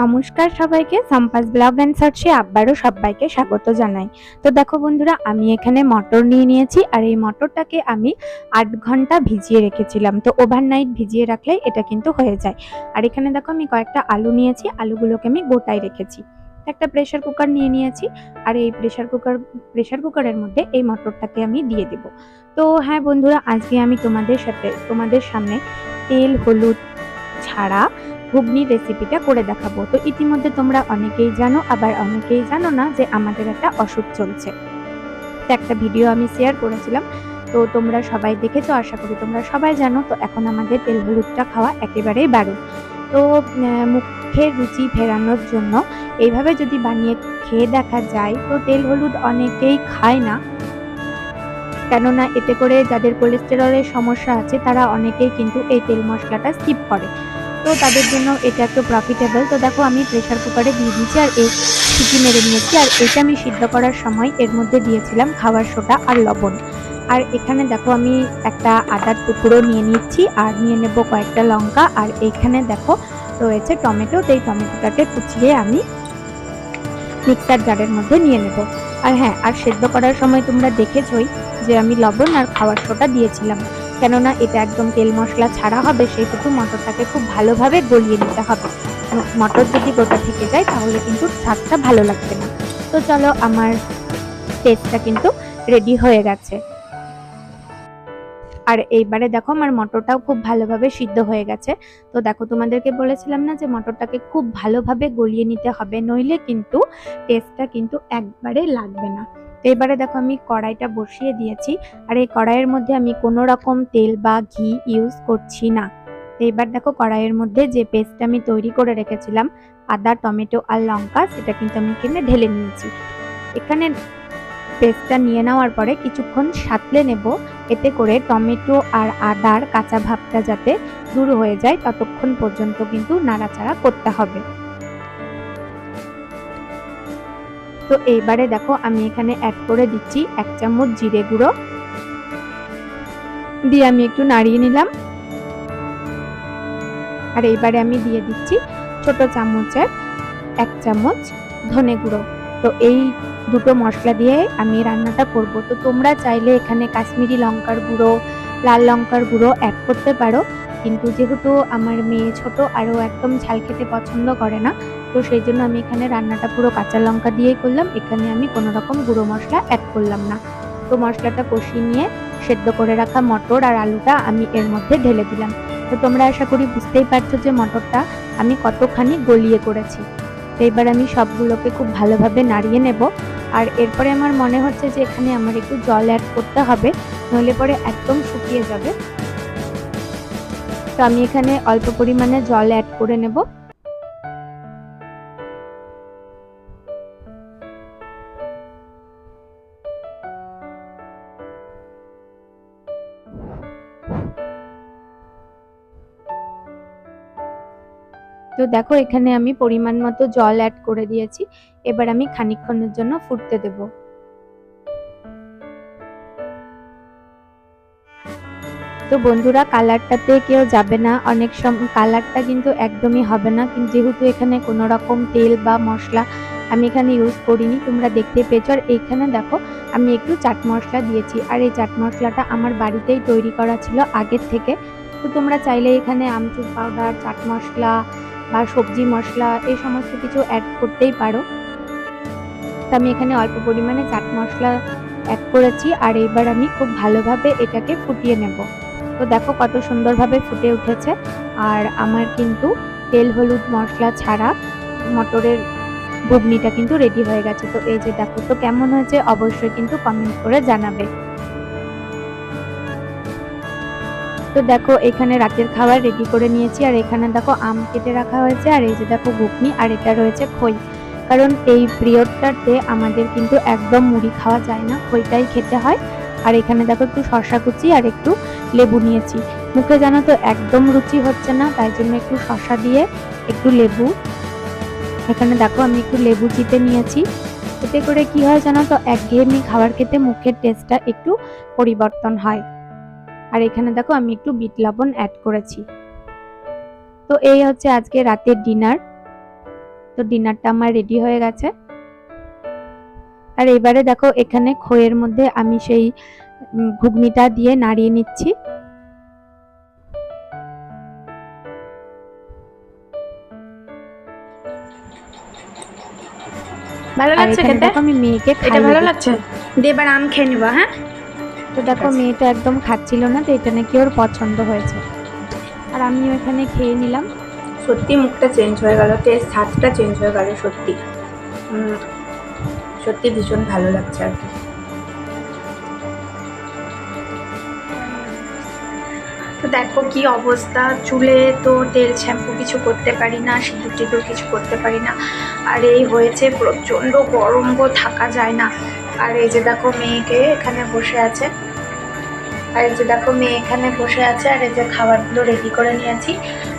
নমস্কার সবাইকে, সম্পাস blog and সার্চে আবারও সবাইকে স্বাগত জানাই। তো দেখো বন্ধুরা, আমি এখানে মটর নিয়ে নিয়েছি, আর এই মটরটাকে আমি আট ঘণ্টা ভিজিয়ে রেখেছিলাম। তো ওভারনাইট ভিজিয়ে রাখলে এটা কিন্তু হয়ে যায়। আর এখানে দেখো আমি কয়েকটা আলু নিয়েছি, আলুগুলোকে আমি গোটাই রেখেছি। একটা প্রেশার কুকার নিয়ে নিয়েছি, আর এই প্রেশার কুকার প্রেশার কুকারের মধ্যে এই মটরটাকে আমি দিয়ে দেব। তো হ্যাঁ বন্ধুরা, আজকে আমি তোমাদের সাথে, তোমাদের সামনে তেল, হলুদ ছাড়া ঘুগনির রেসিপিটা করে দেখাবো। তো ইতিমধ্যে তোমরা অনেকেই জানো, আবার অনেকেই জানো না যে আমাদের একটা অসুখ চলছে। তো একটা ভিডিও আমি শেয়ার করেছিলাম। তো তোমরা সবাই দেখেছ, আশা করি তোমরা সবাই জানো। তো এখন আমাদের তেল হলুদটা খাওয়া একেবারেই বারণ। তো মুখের রুচি ফেরানোর জন্য এইভাবে যদি বানিয়ে খেয়ে দেখা যায়, তো তেল হলুদ অনেকেই খায় না। কেননা এতে করে যাদের কোলেস্টেরলের সমস্যা আছে, তারা অনেকেই কিন্তু এই তেল মশলাটা স্কিপ করে। তো তাদের জন্য এটা একটু প্রফিটেবল তো দেখো, আমি প্রেশার কুকারে দিয়ে দিয়েছি আর এই সিটি মেরে নিয়েছি। আর এটা আমি সিদ্ধ করার সময় এর মধ্যে দিয়েছিলাম খাবার সোডা আর লবণ। আর এখানে দেখো, আমি একটা আদার টুকরো নিয়ে নিচ্ছি আর নিয়ে নেব কয়েকটা লঙ্কা। আর এইখানে দেখো, রয়েছে টমেটো। তো এই টমেটোটাকে কুচিয়ে আমি মিক্সার জারের মধ্যে নিয়ে নেব। আর হ্যাঁ আর সেদ্ধ করার সময় তোমরা দেখেছই যে আমি লবণ আর খাবার সোটা দিয়েছিলাম। কেননা এটা একদম তেল মশলা ছাড়া হবে সেহেতু মটরটাকে খুব ভালোভাবে গলিয়ে নিতে হবে। মটর যদি গোটা থেকে যায়, তাহলে কিন্তু স্বাদটা ভালো লাগবে না। তো চলো, আমার টেস্টটা কিন্তু রেডি হয়ে গেছে। আর এইবারে দেখো, আমার মটরটাও খুব ভালোভাবে সিদ্ধ হয়ে গেছে। তো দেখো, তোমাদেরকে বলেছিলাম না যে মটরটাকে খুব ভালোভাবে গলিয়ে নিতে হবে, নইলে কিন্তু টেস্টটা কিন্তু একবারে লাগবে না। তো এবারে দেখো আমি কড়াইটা বসিয়ে দিয়েছি, আর এই কড়াইয়ের মধ্যে আমি কোনো রকম তেল বা ঘি ইউজ করছি না। তো এবার দেখো কড়াইয়ের মধ্যে যে পেস্টটা আমি তৈরি করে রেখেছিলাম, আদা, টমেটো আর লঙ্কা, সেটা কিন্তু আমি কিনে ঢেলে নিয়েছি। এখানে পেস্টটা নিয়ে নেওয়ার পরে কিছুক্ষণ সাঁতলে নেব, এতে করে টমেটো আর আদার কাঁচা ভাবটা যাতে দূর হয়ে যায়, ততক্ষণ পর্যন্ত কিন্তু নাড়াচাড়া করতে হবে। তো এইবারে দেখো আমি এখানে অ্যাড করে দিচ্ছি এক চামচ জিরে গুঁড়ো। দিয়ে আমি একটু নাড়িয়ে নিলাম। আর এইবারে আমি দিয়ে দিচ্ছি ছোট চামচের এক চামচ ধনে গুঁড়ো। তো এই দুটো মশলা দিয়ে আমি রান্নাটা করব। তো তোমরা চাইলে এখানে কাশ্মীরি লঙ্কার গুঁড়ো, লাল লঙ্কার গুঁড়ো অ্যাড করতে পারো। কিন্তু যেহেতু আমার মেয়ে ছোট, আরও একদম ঝাল খেতে পছন্দ করে না তো সেই জন্য আমি এখানে রান্নাটা পুরো কাঁচা লঙ্কা দিয়েই করলাম। এখানে আমি কোনো রকম গুঁড়ো মশলা অ্যাড করলাম না। তো মশলাটা কষিয়ে নিয়ে সেদ্ধ করে রাখা মটর আর আলুটা আমি এর মধ্যে ঢেলে দিলাম। তো তোমরা আশা করি বুঝতেই পারছ যে মটরটা আমি কতখানি গলিয়ে করেছি। তো এবার আমি সবগুলোকে খুব ভালোভাবে নাড়িয়ে নেব। আর এরপরে আমার মনে হচ্ছে যে এখানে আমার একটু জল অ্যাড করতে হবে, নইলে পরে একদম শুকিয়ে যাবে। তো আমি এখানে অল্প পরিমাণে জল অ্যাড করে নেব। তো দেখো, এখানে আমি পরিমাণ মতো জল অ্যাড করে দিয়েছি। এবার আমি খানিকক্ষণের জন্য ফুটতে দেব। তো বন্ধুরা, কালারটাতে কেউ যাবে না। অনেক সময় কালারটা কিন্তু একদমই হবে না। কিন্তু যেহেতু এখানে কোনো রকম তেল বা মশলা আমি এখানে ইউজ করিনি, তোমরা দেখতে পেয়েছ। আর এইখানে দেখো, আমি একটু চাট মশলা দিয়েছি। আর এই চাট মশলাটা আমার বাড়িতেই তৈরি করা ছিল আগের থেকে। তো তোমরা চাইলে এখানে আমচুর পাউডার চাট মশলা বা সবজি মশলা এই সমস্ত কিছু অ্যাড করতেই পারো। তো আমি এখানে অল্প পরিমাণে চাট মশলা অ্যাড করেছি আর এবার আমি খুব ভালোভাবে এটাকে ফুটিয়ে নেব। তো দেখো কত সুন্দরভাবে ফুটে উঠেছে আর আমার কিন্তু তেল, হলুদ মশলা ছাড়া মটরের ঘুগনিটা কিন্তু রেডি হয়ে গেছে। তো এই যে দেখো, তো কেমন হয়েছে অবশ্যই কিন্তু কমেন্ট করে জানাবে। তো দেখো, এখানে রাতের খাবার রেডি করে নিয়েছি। আর এখানে দেখো, আম কেটে রাখা হয়েছে, আর এই যে দেখো, ঘুগনি, আর এটা রয়েছে খই। কারণ এই পিরিয়ডটাতে আমাদের কিন্তু একদম মুড়ি খাওয়া যায় না, খইটাই খেতে হয়। আর এখানে দেখো, একটু শসা কুচি আর একটু লেবু নিয়েছি। মুখে জানো তো, একদম রুচি হচ্ছে না, তাই জন্য একটু শসা দিয়ে একটু লেবু। এখানে দেখো, আমি একটু লেবু চিপে নিয়েছি। এতে করে কি হয় জানো তো, একঘেয়েমি খাবার খেতে মুখের টেস্টটা একটু পরিবর্তন হয়। আর এখানে দেখো আমি একটু বিট লবণ অ্যাড করেছি। তো এই হচ্ছে আজকে রাতের ডিনার তো ডিনারটা আমার রেডি হয়ে গেছে। আর এবারে দেখো এখানে খইয়ের মধ্যে আমি সেই ঘুগনিটা দিয়ে নাড়িয়ে নিচ্ছি। ভালো লাগছে খেতে? আমি মেয়েকে এটা ভালো লাগছে? দিয়ে এবার আম খেয়ে নিবা হ্যাঁ? তো দেখো মেয়েটা একদম খাচ্ছিল না তো এটা নাকি ওর পছন্দ হয়েছে। আর আমিও এখানে খেয়ে নিলাম। সত্যি মুখটা চেঞ্জ হয়ে গেল টেস্ট স্বাদটা চেঞ্জ হয়ে গেল সত্যি। সত্যি ভীষণ ভালো লাগছে আর কি। তো দেখো কি অবস্থা চুলে তো তেল শ্যাম্পু কিছু করতে পারি না সিঁদুর টিঁদুর কিছু করতে পারি না। আর এই হয়েছে প্রচণ্ড গরম গো থাকা যায় না। আর এই যে দেখো মেয়েকে এখানে বসে আছে। আর এই যে দেখো মেয়ে এখানে বসে আছে আর এই যে খাবারগুলো রেডি করে নিয়েছি।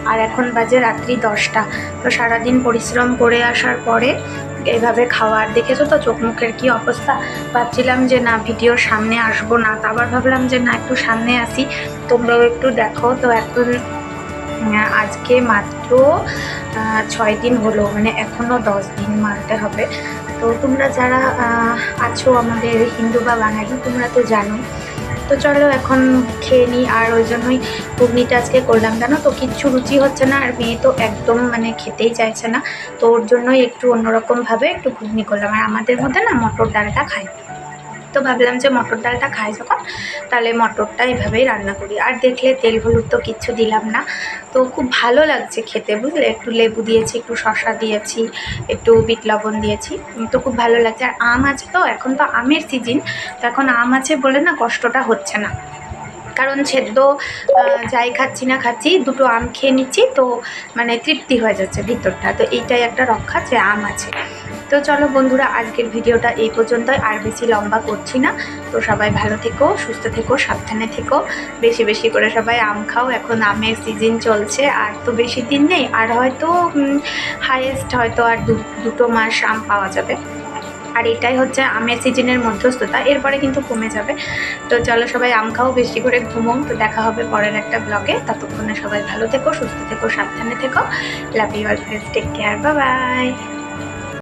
আর এখন বাজে রাত্রি দশটা। তো সারাদিন পরিশ্রম করে আসার পরে এইভাবে খাওয়ার, দেখেছ তো চোখ মুখের কী অবস্থা? ভাবছিলাম যে না ভিডিওর সামনে আসব না, তো আবার ভাবলাম যে না, একটু সামনে আসি। তোমরাও একটু দেখো, তো এখন আজকে মাত্র ছয় দিন হলো মানে এখনও দশ দিন মানতে হবে। তো তোমরা যারা আছো আমাদের হিন্দু বা বাঙালি, তোমরা তো জানো। তো চলো এখন খেয়ে নিই, আর ওই জন্যই ঘুগনিটা আজকে করলাম। জানো তো, কিচ্ছু রুচি হচ্ছে না, আর মেয়ে তো একদম মানে খেতেই চাইছে না। তো ওর জন্যই একটু অন্যরকমভাবে একটু ঘুগনি করলাম। আর আমাদের মধ্যে না, মটর ডালটা খাই তো ভাবলাম যে মটর ডালটা খাই যখন, তাহলে মটরটা এভাবেই রান্না করি। আর দেখলে তেল হলুদ তো কিচ্ছু দিলাম না। তো খুব ভালো লাগছে খেতে, বুঝলে? একটু লেবু দিয়েছি, একটু শশা দিয়েছি, একটু বিট লবণ দিয়েছি তো খুব ভালো লাগছে। আর আম আছে তো, এখন তো আমের সিজন তো এখন আম আছে বলে না কষ্টটা হচ্ছে না। কারণ সেদ্ধ যাই খাচ্ছি না খাচ্ছি, দুটো আম খেয়ে নিচ্ছি, তো মানে তৃপ্তি হয়ে যাচ্ছে ভিতরটা। তো এইটাই একটা রক্ষা, যে আম আছে। তো চলো বন্ধুরা, আজকের ভিডিওটা এই পর্যন্তই। আর বেশি লম্বা করছি না। তো সবাই ভালো থেকো, সুস্থ থেকো, সাবধানে থেকো। বেশি বেশি করে সবাই আম খাও। এখন আমের সিজন চলছে। আর তো বেশি দিন নেই। আর হয়তো হাইয়েস্ট হয়তো আর দুটো মাস আম পাওয়া যাবে। আর এটাই হচ্ছে আমের সিজনের মধ্যস্থতা। এরপরে কিন্তু কমে যাবে। তো চলো সবাই আম খাও, বেশি করে ঘুমো তো দেখা হবে পরের একটা ব্লগে ততক্ষণে সবাই ভালো থেকো, সুস্থ থেকো, সাবধানে থেকো। Love you all friends take care বা বাই